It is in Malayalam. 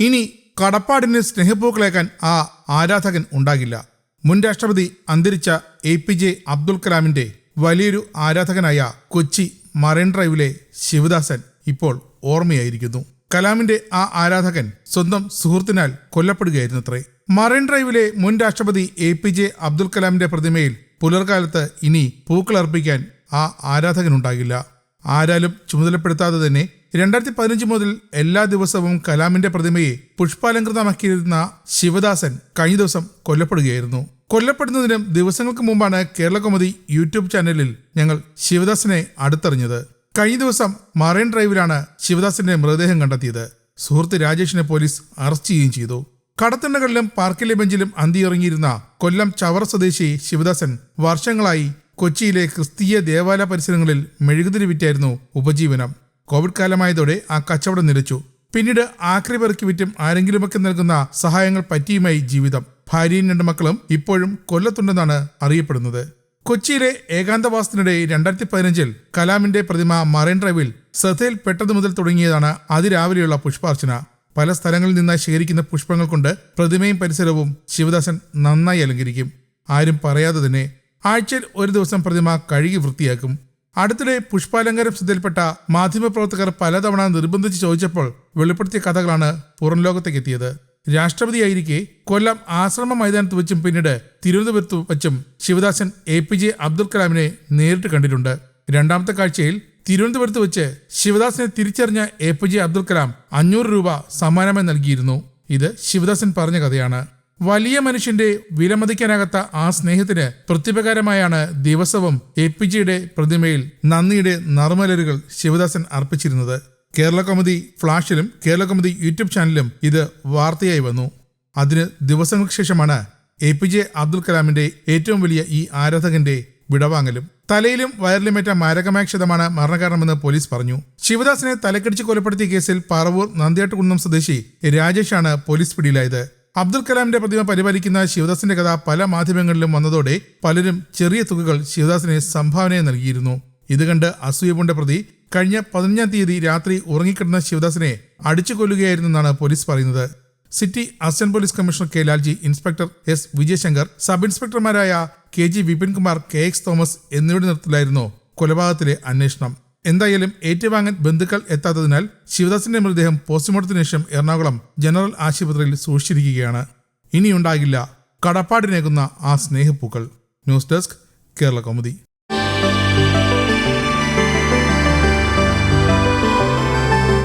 ഇനി കടപ്പാടിന് സ്നേഹപ്പൂക്കളേക്കാൻ ആ ആരാധകൻ ഉണ്ടാകില്ല. മുൻ രാഷ്ട്രപതി അന്തരിച്ച എ പി ജെ അബ്ദുൽ കലാമിന്റെ വലിയൊരു ആരാധകനായ കൊച്ചി മറൈൻ ഡ്രൈവിലെ ശിവദാസൻ ഇപ്പോൾ ഓർമ്മയായിരിക്കുന്നു. കലാമിന്റെ ആ ആരാധകൻ സ്വന്തം സുഹൃത്തിനാൽ കൊല്ലപ്പെടുകയായിരുന്നത്രേ. മറൈൻ ഡ്രൈവിലെ മുൻ രാഷ്ട്രപതി എ പി ജെ അബ്ദുൽ കലാമിന്റെ പ്രതിമയിൽ പുലർകാലത്ത് ഇനി പൂക്കളർപ്പിക്കാൻ ആ ആരാധകനുണ്ടാകില്ല. ആരാലും ചുമതലപ്പെടുത്താതെ തന്നെ രണ്ടായിരത്തി പതിനഞ്ച് മുതൽ എല്ലാ ദിവസവും കലാമിന്റെ പ്രതിമയെ പുഷ്പാലങ്കൃതമാക്കിയിരുന്ന ശിവദാസൻ കഴിഞ്ഞ ദിവസം കൊല്ലപ്പെടുകയായിരുന്നു. കൊല്ലപ്പെടുന്നതിന് ദിവസങ്ങൾക്ക് മുമ്പാണ് കേരള കോമതി യൂട്യൂബ് ചാനലിൽ ഞങ്ങൾ ശിവദാസനെ അടുത്തറിഞ്ഞത്. കഴിഞ്ഞ ദിവസം മറൈൻ ഡ്രൈവിലാണ് ശിവദാസിന്റെ മൃതദേഹം കണ്ടെത്തിയത്. സുഹൃത്ത് രാജേഷിനെ പോലീസ് അറസ്റ്റ് ചെയ്യുകയും ചെയ്തു. കടത്തിണ്ണകളിലും പാർക്കിലെ ബെഞ്ചിലും അന്തിയിറങ്ങിയിരുന്ന കൊല്ലം ചവർ സ്വദേശി ശിവദാസൻ വർഷങ്ങളായി കൊച്ചിയിലെ ക്രിസ്തീയ ദേവാലയ പരിസരങ്ങളിൽ മെഴുകുതിരി വിറ്റായിരുന്നു ഉപജീവനം. കോവിഡ് കാലമായതോടെ ആ കച്ചവടം നിലച്ചു. പിന്നീട് ആക്രി പെറുക്കി വിറ്റും ആരെങ്കിലുമൊക്കെ നൽകുന്ന സഹായങ്ങൾ പറ്റിയുമായി ജീവിതം. ഭാര്യയും രണ്ട് മക്കളും ഇപ്പോഴും കൊല്ലത്തുണ്ടെന്നാണ് അറിയപ്പെടുന്നത്. കൊച്ചിയിലെ ഏകാന്തവാസത്തിനിടെ രണ്ടായിരത്തി പതിനഞ്ചിൽ കലാമിന്റെ പ്രതിമ മറൈൻ ഡ്രൈവിൽ ശ്രദ്ധയിൽ പെട്ടതു മുതൽ തുടങ്ങിയതാണ് അതിരാവിലെയുള്ള പുഷ്പാർച്ചന. പല സ്ഥലങ്ങളിൽ നിന്നായി ശേഖരിക്കുന്ന പുഷ്പങ്ങൾ കൊണ്ട് പ്രതിമയും പരിസരവും ശിവദാസൻ നന്നായി അലങ്കരിക്കും. ആരും പറയാതെ തന്നെ ആഴ്ചയിൽ ഒരു ദിവസം പ്രതിമ കഴുകി വൃത്തിയാക്കും. അടുത്തിടെ പുഷ്പാലങ്കാരം ശ്രദ്ധയിൽപ്പെട്ട മാധ്യമപ്രവർത്തകർ പലതവണ നിർബന്ധിച്ച് ചോദിച്ചപ്പോൾ വെളിപ്പെടുത്തിയ കഥകളാണ് പുറം ലോകത്തേക്ക് രാഷ്ട്രപതിയായിരിക്കെ കൊല്ലം ആശ്രമ മൈതാനത്ത് വെച്ചും പിന്നീട് തിരുവനന്തപുരത്ത് വെച്ചും Shivadasan A P J Abdul കലാമിനെ നേരിട്ട് കണ്ടിട്ടുണ്ട്. രണ്ടാമത്തെ കാഴ്ചയിൽ തിരുവനന്തപുരത്ത് വെച്ച് ശിവദാസിനെ തിരിച്ചറിഞ്ഞ A P J Abdul Kalam അഞ്ഞൂറ് രൂപ സമ്മാനമായി നൽകിയിരുന്നു. ഇത് ശിവദാസൻ പറഞ്ഞ കഥയാണ്. വലിയ മനുഷ്യന്റെ വിലമതിക്കാനാകാത്ത ആ സ്നേഹത്തിന് പ്രത്യുപകാരമായാണ് ദിവസവും എ പി ജിയുടെ പ്രതിമയിൽ നന്ദിയുടെ നറുമലരുകൾ ശിവദാസൻ അർപ്പിച്ചിരുന്നത്. കേരള കൗമുദി ഫ്ലാഷിലും കേരള യൂട്യൂബ് ചാനലിലും ഇത് വാർത്തയായി വന്നു. അതിന് ദിവസങ്ങൾക്ക് ശേഷമാണ് എ പി ജെ അബ്ദുൽ കലാമിന്റെ ഏറ്റവും വലിയ ഈ ആരാധകന്റെ വിടവാങ്ങലും. തലയിലും വയറിലുമേറ്റ മാരകമായ മരണകാരണമെന്ന് പോലീസ് പറഞ്ഞു. ശിവദാസിനെ തലക്കടിച്ച് കൊലപ്പെടുത്തിയ കേസിൽ പറവൂർ നന്ദിയാട്ടുകുന്നം സ്വദേശി രാജേഷാണ് പോലീസ് പിടിയിലായത്. അബ്ദുൽ കലാമിന്റെ പ്രതിമ പരിപാലിക്കുന്ന ശിവദാസിന്റെ കഥ പല മാധ്യമങ്ങളിലും വന്നതോടെ പലരും ചെറിയ തുകകൾ ശിവദാസിനെ സംഭാവനയെ നൽകിയിരുന്നു. ഇത് കണ്ട് അസൂയപുണ്ട പ്രതി കഴിഞ്ഞ പതിനഞ്ചാം തീയതി രാത്രി ഉറങ്ങിക്കിടന്ന ശിവദാസിനെ അടിച്ചു കൊല്ലുകയായിരുന്നെന്നാണ് പോലീസ് പറയുന്നത്. City assistant police commissioner K Lalji inspector S Vijayashankar sub ഇൻസ്പെക്ടർമാരായ K G Vipinkumar K X Thomas എന്നിവരുടെ നേതൃത്വത്തിലായിരുന്നു കൊലപാതകത്തിലെ അന്വേഷണം. എന്തായാലും ഏറ്റുവാങ്ങാൻ ബന്ധുക്കൾ എത്താത്തതിനാൽ ശിവദാസിന്റെ മൃതദേഹം പോസ്റ്റ്മോർട്ടത്തിന് ശേഷം എറണാകുളം ജനറൽ ആശുപത്രിയിൽ സൂക്ഷിച്ചിരിക്കുകയാണ്. ഇനിയുണ്ടാകില്ല കടപ്പാടിനേകുന്ന ആ സ്നേഹപ്പൂക്കൾ. News desk Kerala Kaumudi